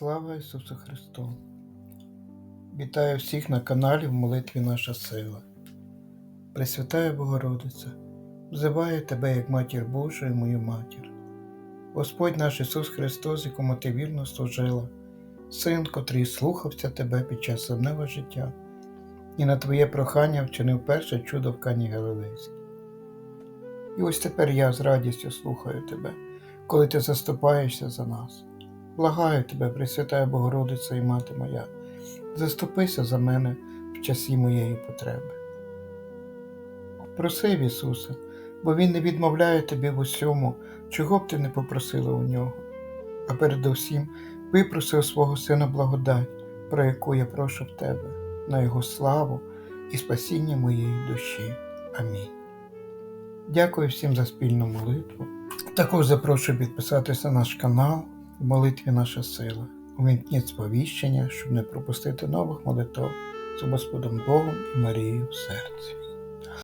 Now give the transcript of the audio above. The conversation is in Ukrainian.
Слава Ісусу Христу! Вітаю всіх на каналі в молитві Наша сила. Пресвятая Богородиця, взиваю Тебе як Матір Божу і мою матір. Господь наш Ісус Христос, якому ти вірно служила, Син, котрий слухався Тебе під час земного життя, і на Твоє прохання вчинив перше чудо в Кані Галилейській. І ось тепер я з радістю слухаю Тебе, коли ти заступаєшся за нас. Благаю тебе, Пресвятая Богородиця і Мати моя, заступися за мене в часі моєї потреби. Проси в Ісуса, бо Він не відмовляє тобі в усьому, чого б ти не попросила у нього, а передусім випроси у свого Сина благодать, про яку я прошу в тебе, на Його славу і спасіння моєї душі. Амінь. Дякую всім за спільну молитву. Також запрошую підписатися на наш канал в молитві наша сила. Увімкніть сповіщення, щоб не пропустити нових молитв з Господом Богом і Марією в серці.